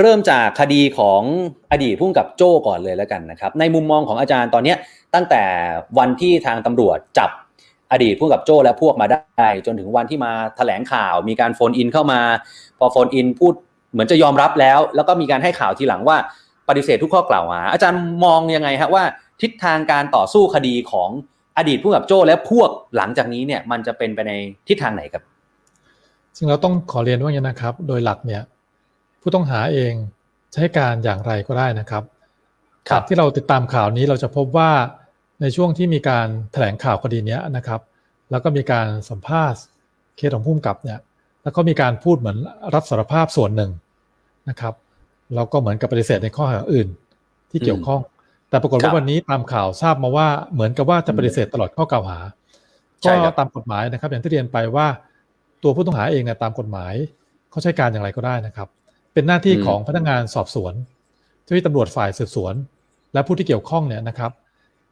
เริ่มจากคดีของอดีตพุ่งกับโจ้ก่อนเลยแล้วกันนะครับ ในมุมมองของอาจารย์ตอนนี้ตั้งแต่วันที่ทางตำรวจจับอดีตพุ่งกับโจ้และพวกมาได้ จนถึงวันที่มาแถลงข่าว มีการโฟนอินเข้ามา พอโฟนอินพูดเหมือนจะยอมรับแล้ว แล้วก็มีการให้ข่าวทีหลังว่าปฏิเสธทุกข้อกล่าวหาอาจารย์มองยังไงฮะว่าทิศทางการต่อสู้คดีของอดีตผู้กับโจ้และพวกหลังจากนี้เนี่ยมันจะเป็นไปในทิศทางไหนครับจริงเราต้องขอเรียนว่าอย่างนี้นะครับ โดยหลักเนี่ย ผู้ต้องหาเองจะให้การอย่างไรก็ได้นะครับครับที่เราติดตามข่าวนี้เราจะพบว่าในช่วงที่มีการแถลงข่าวคดีเนี้ยนะครับ แล้วก็มีการสัมภาษณ์เคสของผู้กำกับเนี่ยแล้วก็มีการพูดเหมือนรับสารภาพส่วนหนึ่งนะครับแล้วก็เหมือนกับปฏิเสธในข้อหาอื่นที่เกี่ยวข้อง แต่ปรากฏครัว่าบวันนี้ตามข่าวทราบมาว่าเหมือนกับว่าจะปฏิเสธตลอดข้อกล่าวหาใช่ก็ครับตามกฎหมายนะครับ อย่างที่เรียนไปว่าตัวผู้ต้องหาเองเนี่ยตามกฎหมายเขาใช้การอย่างไรก็ได้นะครับ เป็นหน้าที่ของพนักงานสอบสวนเจ้าหน้าที่ตำรวจฝ่ายสืบสวน และผู้ที่เกี่ยวข้องเนี่ยนะครับ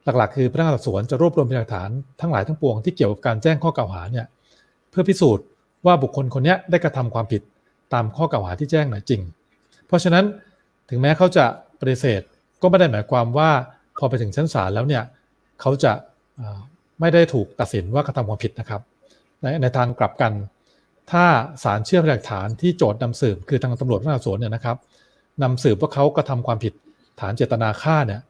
หลักๆ คือพนักงานสอบสวนจะรวบรวมพยานหลักฐานทั้งหลายทั้งปวงที่เกี่ยวกับการแจ้งข้อกล่าวหาเนี่ยเพื่อพิสูจน์ว่าบุคคลคนเนี้ยได้กระทำความผิดตามข้อกล่าวหาที่แจ้งน่ะจริง เพราะฉะนั้นถึงแม้เขาจะปฏิเสธก็ไม่ได้หมายความว่าพอไปถึงชั้นศาลแล้วเนี่ยเขาจะอ่าไม่ได้ถูกตัดสินว่ากระทำความผิดนะครับ ในในทางกลับกัน ถ้าศาลเชื่อพยานหลักฐานที่โจทย์นำสืบคือทางตำรวจพนักงานสอบสวนเนี่ยนะครับนำสืบว่าเขากระทำความผิดฐานเจตนาฆ่าเนี่ย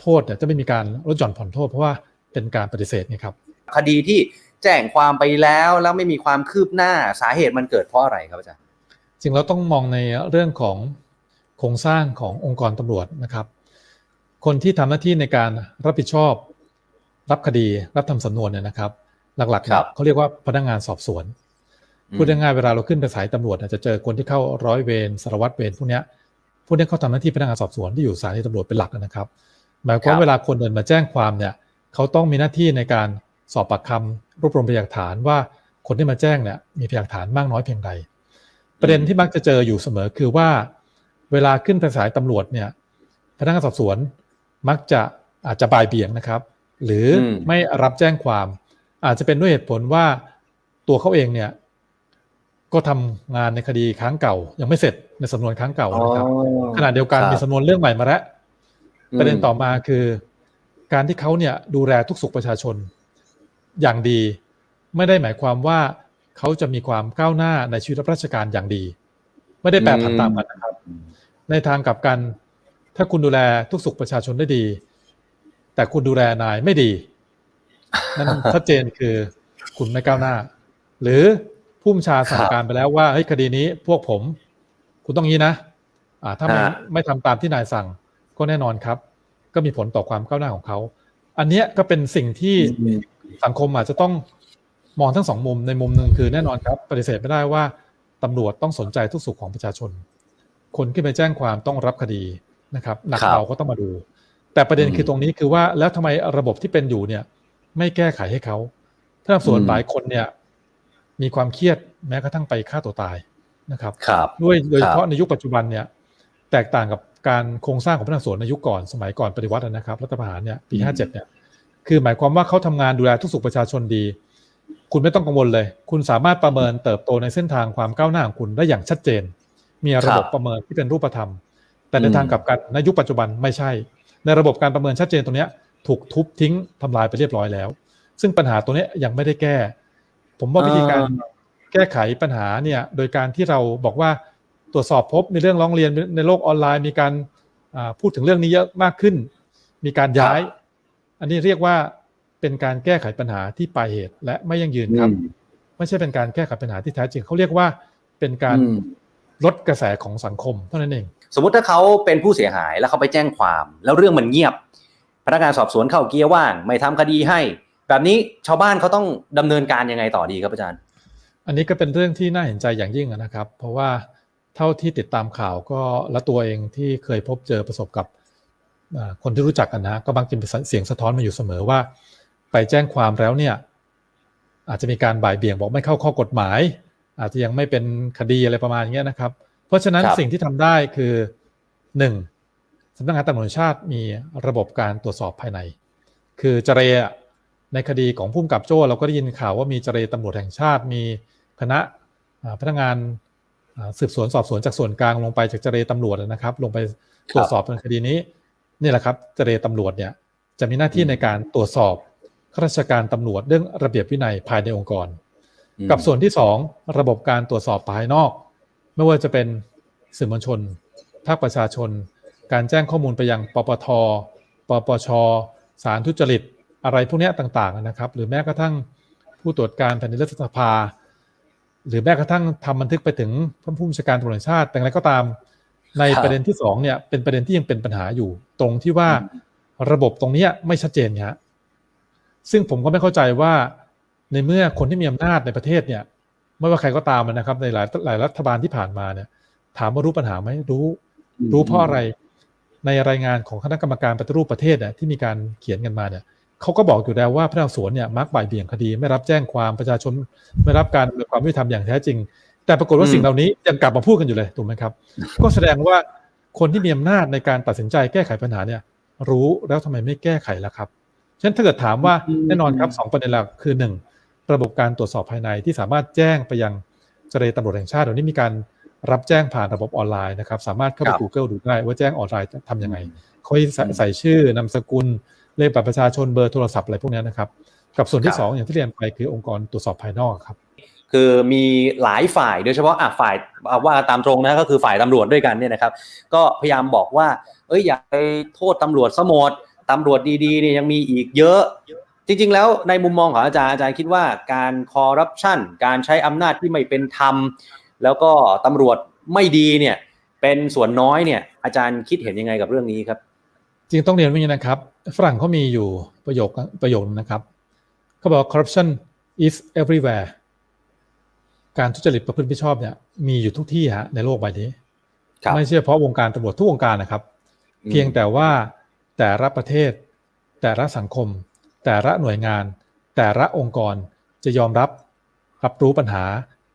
โทษเนี่ยจะไม่มีการลดหย่อนผ่อนโทษ เพราะว่าเป็นการปฏิเสธนี่ครับคดีที่แจ้งความไปแล้วแล้วไม่มีความคืบหน้าสาเหตุมันเกิดเพราะอะไรครับอาจารย์จริงเราต้องมองในเรื่องของโครงสร้างขององค์กรตำรวจนะครับ คนที่ทำหน้าที่ในการรับผิดชอบ รับคดีรับทำสำนวนเนี่ยนะครับ หลักๆครัเนี่ยบเขาเรียกว่าพนักงานสอบสวน พูดง่ายๆเวลาเราขึ้นไปสายตำรวจเนี่ยจะเจอคนที่เข้าร้อยเวรสารวัตรเวรพวกเนี้ยพวกเนี้ยเขาทำหน้าที่พนักงานสอบสวนที่อยู่สถานีตำรวจเป็นหลักนะครับ หมายความครับว่าเวลาคนเดินมาแจ้งความเนี่ยเขาต้องมีหน้าที่ในการสอบปากคำรวบรวมพยานหลักฐานว่าคนที่มาแจ้งเนี่ยมีพยานหลักฐานมากน้อยเพียงใด ประเด็นที่มักจะเจออยู่เสมอคือว่า เวลาขึ้นไปสายตำรวจเนี่ยพนักงานสอบสวนมักจะอาจจะบ่ายเบี่ยงนะครับ หรืออมไม่รับแจ้งความ อาจจะเป็นด้วยเหตุผลว่าตัวเขาเองเนี่ย ก็ทำงานในคดีค้างเก่า ยังไม่เสร็จในสำนวนค้างเก่านะครับขณะเดียวกันครับมีสำนวนเรื่องใหม่มาแล้วอืมประเด็นต่อมาคือ การที่เขาเนี่ยดูแลทุกสุขประชาชน อย่างดี ไม่ได้หมายความว่าเขาจะมีความก้าวหน้าในชีวิตรับราชการอย่างดี ไม่ได้แปรผันตามกันนะครับ ในทางกลับกัน ถ้าคุณดูแลทุกสุขประชาชนได้ดี แต่คุณดูแลนายไม่ดีนั่นชัดเจนคือคุณไม่ก้าวหน้า หรือ ผู้บัญชาสั่งการไปแล้วว่าเฮ้ยคดีนี้พวกผม คุณต้องงี้นะอ่าถ้าไม่ฮะไม่ทำตามที่นายสั่งก็แน่นอนครับ ก็มีผลต่อความก้าวหน้าของเขา อันเนี้ยก็เป็นสิ่งที่สังคมอาจจะต้องมองทั้งสองมุมในมุมหนึ่งคือแน่นอนครับ ปฏิเสธไม่ได้ว่าตำรวจต้องสนใจทุกสุขของประชาชน คนที่ไปแจ้งความต้องรับคดีนะครับหนักครับเบาก็ต้องมาดู แต่ประเด็นอืมคือตรงนี้คือว่าแล้วทำไมระบบที่เป็นอยู่เนี่ย ไม่แก้ไขให้เขาถ้าส่วนอืมหลายคนเนี่ย มีความเครียดแม้กระทั่งไปฆ่าตัวตายนะครับครับด้วยโดยเฉครัพาะบในยุคปัจจุบันเนี่ยแตกต่างกับการโครงสร้างของพนักงานสอบสวนในยุคก่อนสมัยก่อนปฏิวัตินะครับรัฐประหารเนี่ยปีอืมห้าเจ็ดเนี่ยคือหมายความว่าเขาทำงานดูแลทุกสุขประชาชนดี คุณไม่ต้องกังวลเลย คุณสามารถประเมินเติบโตในเส้นทางความก้าวหน้าของคุณได้อย่างชัดเจน มีระบบประเมินที่เป็นรูปธรรม แต่ในอืมทางกลับกันในยุคปัจจุบันไม่ใช่ ในระบบการประเมินชัดเจนตรงเนี้ยถูกทุบทิ้งทำลายไปเรียบร้อยแล้ว ซึ่งปัญหาตัวเนี้ยยังไม่ได้แก้ ผมว่าวิธีการแก้ไขปัญหาเนี่ย โดยการที่เราบอกว่าตรวจสอบพบมีเรื่องร้องเรียนในโลกออนไลน์มีการอ่าพูดถึงเรื่องนี้เยอะมากขึ้น มีการย้าย อันนี้เรียกว่าเป็นการแก้ไขปัญหาที่ปลายเหตุ และไม่ยั่งยืนครับอืมไม่ใช่เป็นการแก้ไขปัญหาที่แท้จริงเขาเรียกว่าเป็นการอืมลดกระแสของสังคมเท่านั้นเอง สมมติถ้าเขาเป็นผู้เสียหายแล้วเขาไปแจ้งความ แล้วเรื่องมันเงียบ พนักงานสอบสวนเข้าเกียร์ว่าง ไม่ทำคดีให้ แบบนี้ชาวบ้านเขาต้องดำเนินการยังไงต่อดีครับอาจารย์ อันนี้ก็เป็นเรื่องที่น่าเห็นใจอย่างยิ่งนะครับ เพราะว่าเท่าที่ติดตามข่าวก็และตัวเองที่เคยพบเจอประสบกับอ่าคนที่รู้จักกันนะก็บางทีเป็นเสียงสะท้อนมาอยู่เสมอว่า ไปแจ้งความแล้วเนี่ย อาจจะมีการบ่ายเบี่ยงบอกไม่เข้าข้อกฎหมาย อาจจะยังไม่เป็นคดีอะไรประมาณเนี้ยนะครับ เพราะฉะนั้นครับสิ่งที่ทำได้คือหนึ่งสำนักงานตำรวจแห่งชาติมีระบบการตรวจสอบภายใน คือเจเรอะ ในคดีของผู้กำกับโจ้เราก็ได้ยินข่าวว่ามีเจเรตำรวจแห่งชาติ มีคณะอ่าพนักงานอ่าสืบสวนสอบสวนจากส่วนกลางลงไปจากเจรตำรวจนะครับ ลงไปตรวจสอบในคดีนี้นี่แหละครับเจรตำรวจเนี่ยจะมีหน้าที่ในการตรวจสอบข้าราชการตำรวจเรื่องระเบียบวินัยภายในองค์กรอืมกับส่วนที่สองระบบการตรวจสอบภายนอก ไม่ว่าจะเป็นสื่อมวลชนภาคประชาชน การแจ้งข้อมูลไปยังปปท ปปช สารทุจริต อะไรพวกนี้ต่างๆนะครับ หรือแม้กระทั่งผู้ตรวจการแผ่นดินรัฐสภา หรือแม้กระทั่งทำบันทึกไปถึงผู้บัญชาการตำรวจแห่งชาติ แต่อย่างไรก็ตามในประเด็นที่สองเนี่ยเป็นประเด็นที่ยังเป็นปัญหาอยู่ ตรงที่ว่าระบบตรงนี้ไม่ชัดเจนฮะซึ่งผมก็ไม่เข้าใจว่าในเมื่อคนที่มีอำนาจในประเทศเนี่ยไม่ว่าใครก็ตามนะครับในหลายหลายรัฐบาลที่ผ่านมาเนี่ยถามว่ารู้ปัญหาไหมรู้ รู้เพราะอะไรในรายงานของคณะกรรมการปฏิรูปประเทศเนี่ยที่มีการเขียนกันมาเนี่ย เขาก็บอกอยู่แล้วว่าพนักงานสอบสวนเนี่ยมักบ่ายเบี่ยงคดี ไม่รับแจ้งความประชาชนไม่รับการดำเนินความยุติธรรมอย่างแท้จริง แต่ปรากฏว่าอืมสิ่งเหล่านี้ยังกลับมาพูดกันอยู่เลยถูกไหมครับ ก็แสดงว่าคนที่มีอำนาจในการตัดสินใจแก้ไขปัญหาเนี่ย รู้แล้วทำไมไม่แก้ไขล่ะครับฉะนั้นถ้าเกิดถามว่าแน่นอนครับสองประเด็นหลักคือหนึ่งระบบการตรวจสอบภายในที่สามารถแจ้งไปยังเจรตำรวจแห่งชาติเดี๋ยวนี้มีการรับแจ้งผ่านระบบออนไลน์นะครับ สามารถเข้าไปครับ Google ดูได้ว่าแจ้งออนไลน์ทำยังไงเขาให้ใส่ใส่ชื่อนามสกุล เลขบัตรประชาชนเบอร์โทรศัพท์อะไรพวกเนี้ยนะครับ กับส่วนคที่รับสองอย่างที่เรียนไปคือองค์กรตรวจสอบภายนอกครับคือมีหลายฝ่ายโดยเฉพาะอะฝ่ายเอาว่าตามตรงนะก็คือฝ่ายตำรวจด้วยกันเนี่ยนะครับ ก็พยายามบอกว่า เอ้ยอย่าไปโทษตำรวจสมดตำรวจดีๆเนี่ยยังมีอีกเยอะ จริง ๆ แล้วในมุมมองของอาจารย์อาจารย์คิดว่าการคอร์รัปชันการใช้อำนาจที่ไม่เป็นธรรม แล้วก็ตำรวจไม่ดีเนี่ยเป็นส่วนน้อยเนี่ยอาจารย์คิดเห็นยังไงกับเรื่องนี้ครับ จริงต้องเรียนว่าอย่างนี้นะครับ ฝรั่งเขามีอยู่ประโยคประโยคนึงนะครับเขาบอก corruption is everywhere การทุจริตประพฤติมิชอบเนี่ยมีอยู่ทุกที่ฮะในโลกใบนี้ครับไม่ใช่เฉพาะวงการตำรวจทุกวงการนะครับอืมเพียงแต่ว่าแต่ละประเทศ แต่ละสังคม แต่ละหน่วยงาน แต่ละองค์กรจะยอมรับรับรู้ปัญหา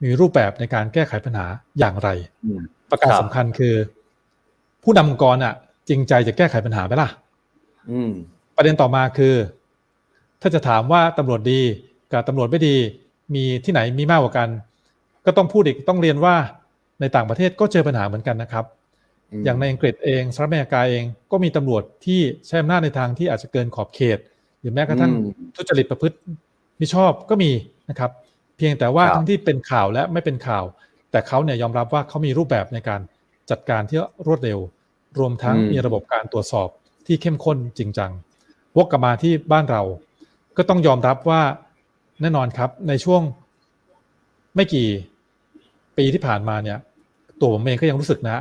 มีรูปแบบในการแก้ไขปัญหาอย่างไรอืมประการครับสำคัญคือ ผู้นำองค์กรอะ จริงใจจะแก้ไขปัญหาไหมล่ะอืม ประเด็นต่อมาคือ ถ้าจะถามว่าตำรวจดีกับตำรวจไม่ดีมีที่ไหนมีมากกว่ากัน ก็ต้องพูดอีกต้องเรียนว่าในต่างประเทศก็เจอปัญหาเหมือนกันนะครับอืมอย่างในอังกฤษเองสหรัฐอเมริกาเองก็มีตำรวจที่ใช้อำนาจในทางที่อาจจะเกินขอบเขต หรือแม้กระทั่งอืมทุจริตประพฤติมิชอบก็มีนะครับ เพียงแต่ว่าครับทั้งที่เป็นข่าวและไม่เป็นข่าว แต่เขาเนี่ยยอมรับว่าเขามีรูปแบบในการจัดการที่รวดเร็ว รวมทั้งอืมมีระบบการตรวจสอบ ที่เข้มข้นจริงจัง วกกลับมาที่บ้านเรา ก็ต้องยอมรับว่าแน่นอนครับในช่วงไม่กี่ปีที่ผ่านมาเนี่ย ตัวผมเองก็ยังรู้สึกนะ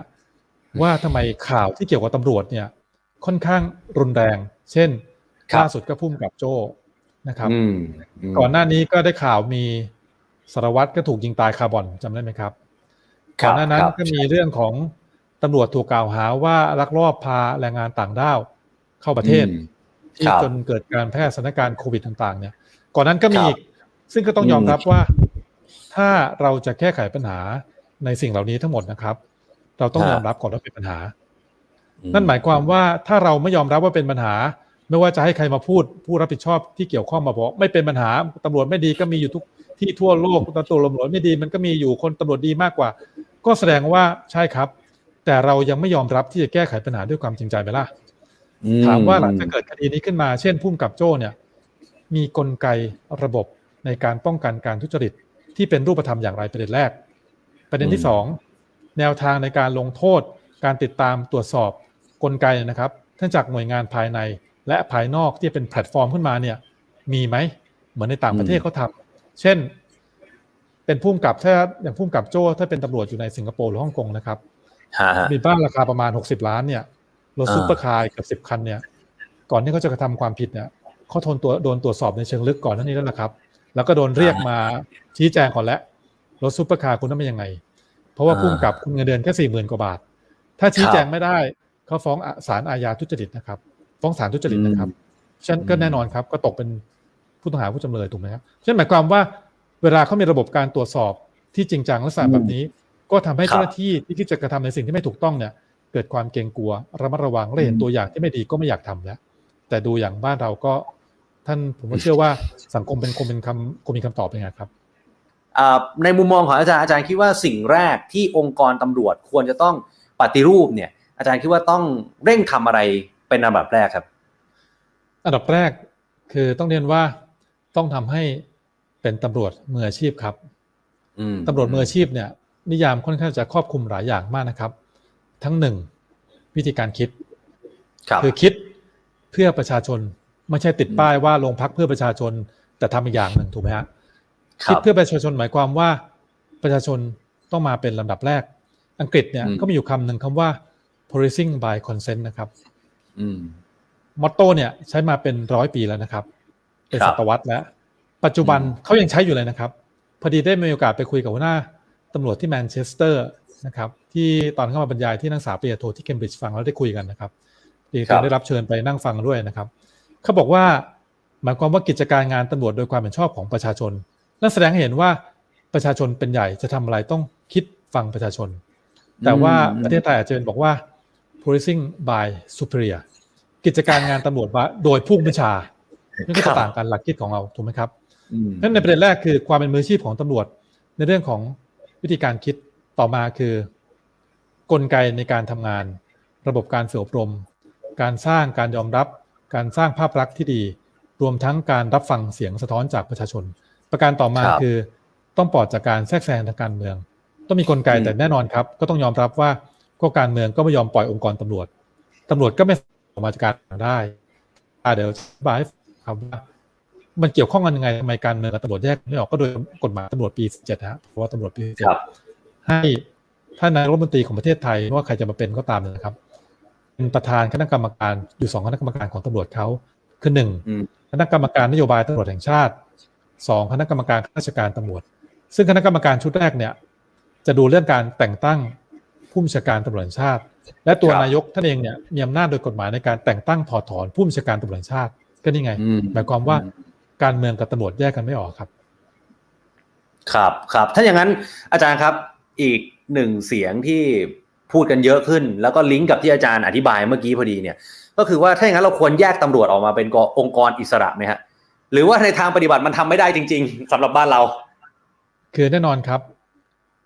ว่าทำไมข่าวที่เกี่ยวกับตำรวจเนี่ย ค่อนข้างรุนแรง เช่นครับล่าสุดก็พุ่มกับโจ้นะครับอืมมก่อนหน้านี้ก็ได้ข่าวมีสารวัตรก็ถูกยิงตายคาร์บอนจำได้ไหมครับครัก่บอนหน้านั้นครับก็มีเรื่องของ ตำรวจถูกกล่าวหาว่าลักลอบพาแรงงานต่างด้าวเข้าประเทศอืมที่ครับจนเกิดการแพร่สถานการณ์โควิดต่าง ๆ เนี่ย ก่อนนั้นก็มีครับอีก ซึ่งก็ต้องยอมรับว่า ถ้าเราจะแก้ไขปัญหาในสิ่งเหล่านี้ทั้งหมดนะครับ เราต้องฮะยอมรับก่อนว่าเป็นปัญหาอืนั่นหมายความว่าถ้าเราไม่ยอมรับว่าเป็นปัญหา ไม่ว่าจะให้ใครมาพูดผู้รับผิดชอบที่เกี่ยวข้องมาบอก ไม่เป็นปัญหาตำรวจไม่ดีก็มีอยู่ทุกที่ทั่วโลกตำรวจตำรวจไม่ดีมันก็มีอยู่คนตำรวจดีมากกว่า ก็แสดงว่าใช่ครับ แต่เรายังไม่ยอมรับที่จะแก้ไขปัญหาด้วยความจริงใจไหมล่ะอืถามว่าหลังจากเกิดคดีนี้ขึ้นมา เช่นพุ่มกับโจ้เนี่ย มีกลไกระบบในการป้องกันการทุจริต ที่เป็นรูปธรรมอย่างไรประเด็นแรก ประเด็นที่สองแนวทางในการลงโทษ การติดตามตรวจสอบกลไกนะครับทั้งจากหน่วยงานภายใน และภายนอกที่เป็นแพลตฟอร์มขึ้นมาเนี่ย มีไหมเหมือนในต่างประเทศเขาทำเช่น เป็นพุ่มกับถ้าอย่างพุ่มกับโจ้ถ้าเป็นตำรวจอยู่ในสิงคโปร์หรือฮ่องกงนะครับฮะฮะ มีบ้านราคาประมาณ60ล้านเนี่ยรถอ่าซุปเปอร์คาร์เกือบสิบคันเนี่ย ก่อนที่เขาจะกระทำความผิดเนี่ยเขาทนตัวโดนตรวจสอบในเชิงลึกก่อนหน้านี้แล้วนะครับ แล้วก็โดนเรียกมาชี้แจงก่อนแล้วรถซุปเปอร์คาร์คุณนั้นเป็นยังไง เพราะว่าอ่าพุ่มกับคุณเงินเดือนแค่สี่หมื่นกว่าบาท ถ้าชี้ครับแจงไม่ได้เขาฟ้องศาลอาญาทุจริตนะครับ ฟ้องศาลทุจริตนะครับฉะนันก็อืมแน่นอนครับ ก็ตกเป็นผู้ต้องหาผู้จำเลยถูกไหมครับฉะนั้นหมายความว่าเวลาเขามีระบบการตรวจสอบที่จริงจังลักษณะแบบนี้ ก็ทำให้ครับเจ้าหน้าที่ที่คิดจะกระทำในสิ่งที่ไม่ถูกต้องเนี่ย เกิดความเกรงกลัวระมัดระวังและเห็นอืมตัวอย่างที่ไม่ดีก็ไม่อยากทำแล้ว แต่ดูอย่างบ้านเราก็ท่านผมก็เชื่อว่าสังคมเป็นคงเป็นคำคงมีคำตอบยังไงครับอ่าในมุมมองของอาจารย์อาจารย์คิดว่าสิ่งแรกที่องค์กรตำรวจควรจะต้องปฏิรูปเนี่ย อาจารย์คิดว่าต้องเร่งทำอะไรเป็นอันดับแรกครับ อันดับแรกคือต้องเรียนว่าต้องทำให้เป็นตำรวจมืออาชีพครับอืมตำรวจมืออาชีพเนี่ย นิยามค่อนข้างจะครอบคลุมหลายอย่างมากนะครับ ทั้งหนึ่งวิธีการคิดครับคือคิดเพื่อประชาชนไม่ใช่ติดป้ายว่าโรงพักเพื่อประชาชนแต่ทำอีกอย่างหนึ่งถูกไหมฮะคคิรัดบเพื่อประชาชนหมายความว่าประชาชนต้องมาเป็นลำดับแรก อังกฤษเนี่ยอืมก็มีอยู่คำหนึ่งคำว่า policing by consent นะครับอืมมอตโต้เนี่ยใช้มาเป็นร้อยปีแล้วนะครับ เป็นครัศบตวรรษแล้ว ปัจจุบันอืมเขายังใช้อยู่เลยนะครับ พอดีได้มีโอกาสไปคุยกับหัวหน้า ตำรวจที่แมนเชสเตอร์นะครับ ที่ตอนเข้ามาบรรยายที่นักศึกษาปริญญาโทที่เคมบริดจ์ฟังแล้วได้คุยกันนะครับดีครับได้รับเชิญไปนั่งฟังด้วยนะครับ เขาบอกว่าหมายความว่ากิจการงานตำรวจโดยความเห็นชอบของประชาชน นั่นแสดงให้เห็นว่าประชาชนเป็นใหญ่จะทำอะไรต้องคิดฟังประชาชน แต่ว่าอืมประเทศไทยอาจจะเป็นบอกว่า policing by superior กิจการงานตำรวจว่าโดยผู้บัญชานี่ก็ครัจะบต่างกันหลักคิดของเราถูกไหมครับอืมนั่นในประเด็นแรกคือความเป็นมืออาชีพของตำรวจในเรื่องของ วิธีการคิดต่อมาคือ กลไกในการทำงาน ระบบการฝึกอบรม การสร้างการยอมรับ การสร้างภาพลักษณ์ที่ดี รวมทั้งการรับฟังเสียงสะท้อนจากประชาชน ประการต่อมาครับคือ ต้องปลอดจากการแทรกแซงทางการเมือง ต้องมีกลไกอืมแต่แน่นอนครับ ก็ต้องยอมรับว่าก็การเมืองก็ไม่ยอมปล่อยองค์กรตำรวจตำรวจก็ไม่สามารถออกมาจากการเมืองได้อ่าเดี๋ยวอธิบายให้ฟังครับว่า มันเกี่ยวข้องกันยังไงทำไมการเมืองกับตำรวจแยกไม่ออกก็โดยกฎหมายตำรวจปี17ฮะเพราะว่าตำรวจปีครับ17ให้ท่านนายกรัฐมนตรีของประเทศไทยไม่ว่าใครจะมาเป็นก็ตามเนี่ยนะครับ เป็นประธานคณะกรรมการอยู่สองคณะกรรมการของตำรวจเขาคือหนึ่งอืมคณะกรรมการนโยบายตำรวจแห่งชาติสองคณะกรรมการข้าราชการตำรวจ ซึ่งคณะกรรมการชุดแรกเนี่ย จะดูเรื่องการแต่งตั้งผู้บัญชาการตำรวจแห่งชาติ และตัวครับนายกท่านเองเนี่ยมีอำนาจโดยกฎหมายในการแต่งตั้งถอดถอนผู้บัญชาการตำรวจแห่งชาติก็นี่ไงอืมหมายความว่า การเมืองกับตำรวจแยกกันไม่ออกครับ ครับครับ ถ้าอย่างนั้นอาจารย์ครับอีกหนึ่งเสียงที่พูดกันเยอะขึ้น แล้วก็ลิงก์กับที่อาจารย์อธิบายเมื่อกี้พอดีเนี่ย ก็คือว่าถ้าอย่างนั้นเราควรแยกตำรวจออกมาเป็นกองค์กรอิสระไหมฮะหรือว่าในทางปฏิบัติมันทำไม่ได้จริง ๆสำหรับบ้านเรา คือแน่นอนครับ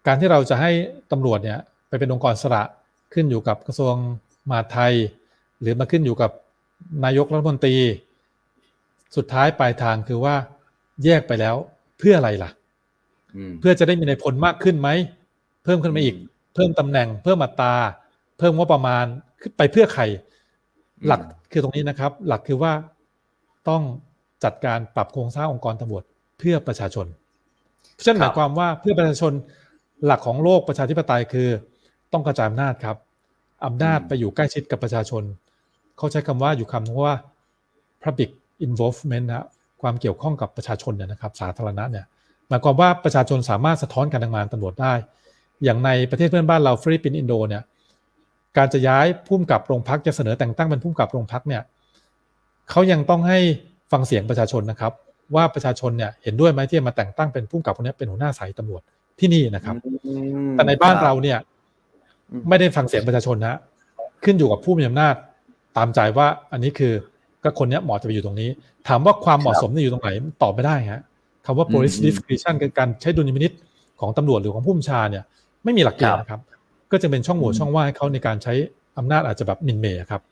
การที่เราจะให้ตำรวจเนี่ยไปเป็นองค์กรอิสระขึ้นอยู่กับกระทรวงมหาดไทย หรือมาขึ้นอยู่กับนายกรัฐมนตรี สุดท้ายปลายทางคือว่า แยกไปแล้วเพื่ออะไรล่ะอืมเพื่อจะได้มีในพลมากขึ้นไหม เพิ่มขึ้นมาอีกอืมเพิ่มตำแหน่ง เพิ่มอัตราเพิ่มงบประมาณขึ้นไปเพื่อใครอืมหลักคือตรงนี้นะครับ หลักคือว่าต้องจัดการปรับโครงสร้างองค์กรตำรวจเพื่อประชาชนเพราะฉะนั้นหมายความว่าเพื่อประชาชนหลักของโลกประชาธิปไตยคือ ต้องกระจายอำนาจครับอำนาจไปอยู่ใกล้ชิดกับประชาชน เขาใช้คำว่าอยู่คำนึงว่า public involvement นะความเกี่ยวข้องกับประชาชนเนี่ยนะครับสาธารณะเนี่ยหมายความว่าประชาชนสามารถสะท้อนการทำงานตำรวจได้ อย่างในประเทศเพื่อนบ้านเราฟิลิปปินส์อินโดเนี่ยการจะย้ายผู้กำกับโรงพักจะเสนอแต่งตั้งเป็นผู้กำกับโรงพักเนี่ยเขายังต้องให้ฟังเสียงประชาชนนะครับ ว่าประชาชนเนี่ยเห็นด้วยไหมที่จะมาแต่งตั้งเป็นผู้กำกับคนนี้เป็นหัวหน้าสายตำรวจที่นี่นะครับอืมแต่ในบ้านเราเนี่ยอืมไม่ได้ฟังเสียงประชาชนนะขึ้นอยู่กับผู้มีอำนาจตามใจว่าอันนี้คือ ก็คนเนี้ยเหมาะจะไปอยู่ตรงนี้ ถามว่าความเหมาะสมเนี่ยอยู่ตรงไหนตอบไม่ได้ฮะคำว่า police อืม discretion คือการใช้ดุลยพินิษของตำรวจหรือของผู้บัญชาเนี่ยไม่มีหลักเกณฑ์นะครับ ก็จะเป็นช่องโหว่อืมช่องว่างให้เขาในการใช้อำนาจอาจจะแบบหมินเหมย์ครับ